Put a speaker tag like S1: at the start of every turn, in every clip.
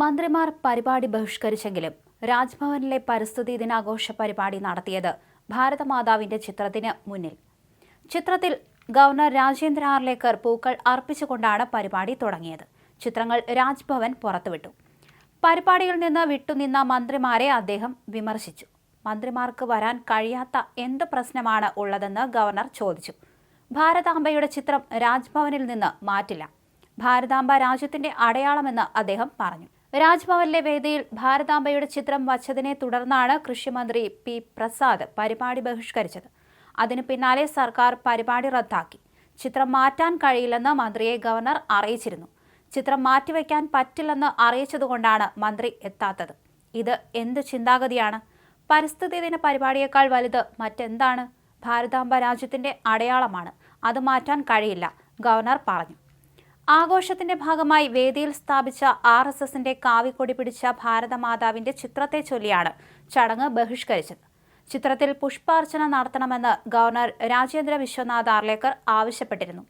S1: മന്ത്രിമാർ പരിപാടി ബഹിഷ്കരിച്ചെങ്കിലും രാജ്ഭവനിലെ പരിസ്ഥിതി ദിനാഘോഷ പരിപാടി നടത്തിയത് ഭാരതമാതാവിന്റെ ചിത്രത്തിന് മുന്നിൽ. ചിത്രത്തിൽ ഗവർണർ രാജേന്ദ്ര ആർലേക്കർ പൂക്കൾ അർപ്പിച്ചുകൊണ്ടാണ് പരിപാടി തുടങ്ങിയത്. ചിത്രങ്ങൾ രാജ്ഭവൻ പുറത്തുവിട്ടു. പരിപാടിയിൽ നിന്ന് വിട്ടുനിന്ന മന്ത്രിമാരെ അദ്ദേഹം വിമർശിച്ചു. മന്ത്രിമാർക്ക് വരാൻ കഴിയാത്ത എന്ത് പ്രശ്നമാണ് ഉള്ളതെന്ന് ഗവർണർ ചോദിച്ചു. ഭാരതാംബയുടെ ചിത്രം രാജ്ഭവനിൽ നിന്ന് മാറ്റില്ല. ഭാരതാംബ രാജ്യത്തിന്റെ അടയാളമെന്ന് അദ്ദേഹം പറഞ്ഞു. രാജ്ഭവനിലെ വേദിയിൽ ഭാരതാംബയുടെ ചിത്രം വച്ചതിനെ തുടർന്നാണ് കൃഷിമന്ത്രി പി പ്രസാദ് പരിപാടി ബഹിഷ്കരിച്ചത്. അതിനു പിന്നാലെ സർക്കാർ പരിപാടി റദ്ദാക്കി. ചിത്രം മാറ്റാൻ കഴിയില്ലെന്ന് മന്ത്രിയെ ഗവർണർ അറിയിച്ചിരുന്നു. ചിത്രം മാറ്റിവെക്കാൻ പറ്റില്ലെന്ന് അറിയിച്ചതുകൊണ്ടാണ് മന്ത്രി എത്താത്തത്. ഇത് എന്ത് ചിന്താഗതിയാണ്? പരിസ്ഥിതി ദിന പരിപാടിയേക്കാൾ വലുത് മറ്റെന്താണ്? ഭാരതാംബ രാജ്യത്തിന്റെ അടയാളമാണ്. അത് മാറ്റാൻ കഴിയില്ല ഗവർണർ പറഞ്ഞു. ആഘോഷത്തിന്റെ ഭാഗമായി വേദിയിൽ സ്ഥാപിച്ച ആർ എസ് എസിന്റെ കാവിക്കൊടി പിടിച്ച ഭാരതമാതാവിന്റെ ചിത്രത്തെ ചൊല്ലിയാണ് ചടങ്ങ് ബഹിഷ്കരിച്ചത്. ചിത്രത്തിൽ പുഷ്പാർച്ചന നടത്തണമെന്ന് ഗവർണർ രാജേന്ദ്ര വിശ്വനാഥ് ആർലേക്കർ ആവശ്യപ്പെട്ടിരുന്നു.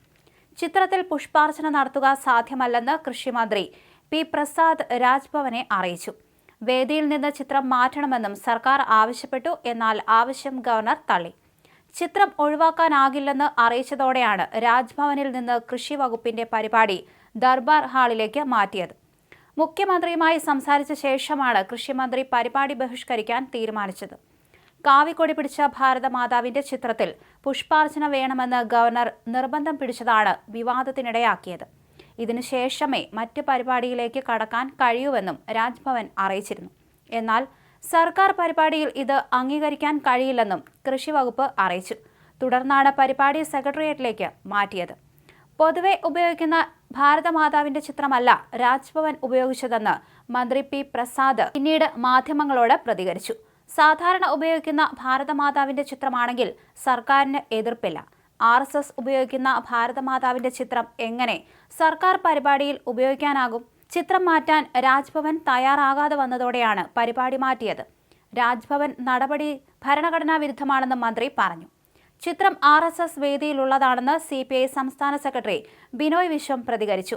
S1: ചിത്രത്തിൽ പുഷ്പാർച്ചന നടത്തുക സാധ്യമല്ലെന്ന് കൃഷിമന്ത്രി പി പ്രസാദ് രാജ്ഭവനെ അറിയിച്ചു. വേദിയിൽ നിന്ന് ചിത്രം മാറ്റണമെന്നും സർക്കാർ ആവശ്യപ്പെട്ടു എന്നാൽ ആവശ്യം ഗവർണർ തള്ളി. ചിത്രം ഒഴിവാക്കാനാകില്ലെന്ന് അറിയിച്ചതോടെയാണ് രാജ്ഭവനിൽ നിന്ന് കൃഷി വകുപ്പിന്റെ പരിപാടി ദർബാർ ഹാളിലേക്ക് മാറ്റിയത്. മുഖ്യമന്ത്രിയുമായി സംസാരിച്ച ശേഷമാണ് കൃഷിമന്ത്രി പരിപാടി ബഹിഷ്കരിക്കാൻ തീരുമാനിച്ചത്. കാവിക്കൊടി പിടിച്ച ഭാരതമാതാവിന്റെ ചിത്രത്തിൽ പുഷ്പാർച്ചന വേണമെന്ന് ഗവർണർ നിർബന്ധം പിടിച്ചതാണ് വിവാദത്തിനിടയാക്കിയത്. ഇതിനുശേഷമേ മറ്റ് പരിപാടിയിലേക്ക് കടക്കാൻ കഴിയൂവെന്നും രാജ്ഭവൻ അറിയിച്ചിരുന്നു. എന്നാൽ സർക്കാർ പരിപാടിയിൽ ഇത് അംഗീകരിക്കാൻ കഴിയില്ലെന്നും കൃഷി വകുപ്പ് അറിയിച്ചു. തുടർന്നാണ് പരിപാടി സെക്രട്ടേറിയറ്റിലേക്ക് മാറ്റിയത്. പൊതുവെ ഉപയോഗിക്കുന്ന ഭാരതമാതാവിന്റെ ചിത്രമല്ല രാജ്ഭവൻ ഉപയോഗിച്ചതെന്ന് മന്ത്രി പി പ്രസാദ് പിന്നീട് മാധ്യമങ്ങളോട് പ്രതികരിച്ചു. സാധാരണ ഉപയോഗിക്കുന്ന ഭാരതമാതാവിന്റെ ചിത്രമാണെങ്കിൽ സർക്കാരിന് എതിർപ്പില്ല. ആർ എസ് എസ് ഉപയോഗിക്കുന്ന ഭാരതമാതാവിന്റെ ചിത്രം എങ്ങനെ സർക്കാർ പരിപാടിയിൽ ഉപയോഗിക്കാനാകും? ചിത്രം മാറ്റാൻ രാജ്ഭവൻ തയ്യാറാകാതെ വന്നതോടെയാണ് പരിപാടി മാറ്റിയത്. രാജ്ഭവൻ നടപടി ഭരണഘടനാ വിരുദ്ധമാണെന്ന് മന്ത്രി പറഞ്ഞു. ചിത്രം ആർ എസ് എസ് വേദിയിലുള്ളതാണെന്ന് സി പി ഐ സംസ്ഥാന സെക്രട്ടറി ബിനോയ് വിശ്വം പ്രതികരിച്ചു.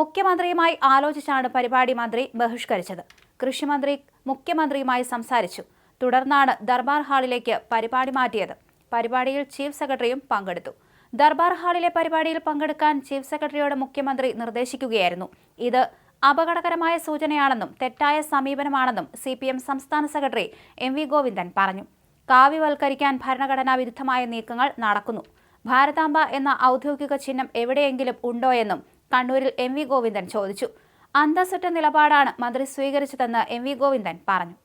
S1: മുഖ്യമന്ത്രിയുമായി ആലോചിച്ചാണ് പരിപാടി മന്ത്രി ബഹിഷ്കരിച്ചത്. കൃഷിമന്ത്രി മുഖ്യമന്ത്രിയുമായി സംസാരിച്ചു. തുടർന്നാണ് ദർബാർ ഹാളിലേക്ക് പരിപാടി മാറ്റിയത്. പരിപാടിയിൽ ചീഫ് സെക്രട്ടറിയും പങ്കെടുത്തു. ദർബാർ ഹാളിലെ പരിപാടിയിൽ പങ്കെടുക്കാൻ ചീഫ് സെക്രട്ടറിയോട് മുഖ്യമന്ത്രി നിർദ്ദേശിക്കുകയായിരുന്നു. ഇത് അപകടകരമായ സൂചനയാണെന്നും തെറ്റായ സമീപനമാണെന്നും സി പി എം സംസ്ഥാന സെക്രട്ടറി എം വി ഗോവിന്ദൻ പറഞ്ഞു. കാവ്യവൽക്കരിക്കാൻ ഭരണഘടനാ വിരുദ്ധമായ നീക്കങ്ങൾ നടക്കുന്നു. ഭാരതാംബ എന്ന ഔദ്യോഗിക ചിഹ്നം എവിടെയെങ്കിലും ഉണ്ടോയെന്നും കണ്ണൂരിൽ എം വി ഗോവിന്ദൻ ചോദിച്ചു. അന്തസ്സറ്റ നിലപാടാണ് മന്ത്രി സ്വീകരിച്ചതെന്ന് എം വി ഗോവിന്ദൻ പറഞ്ഞു.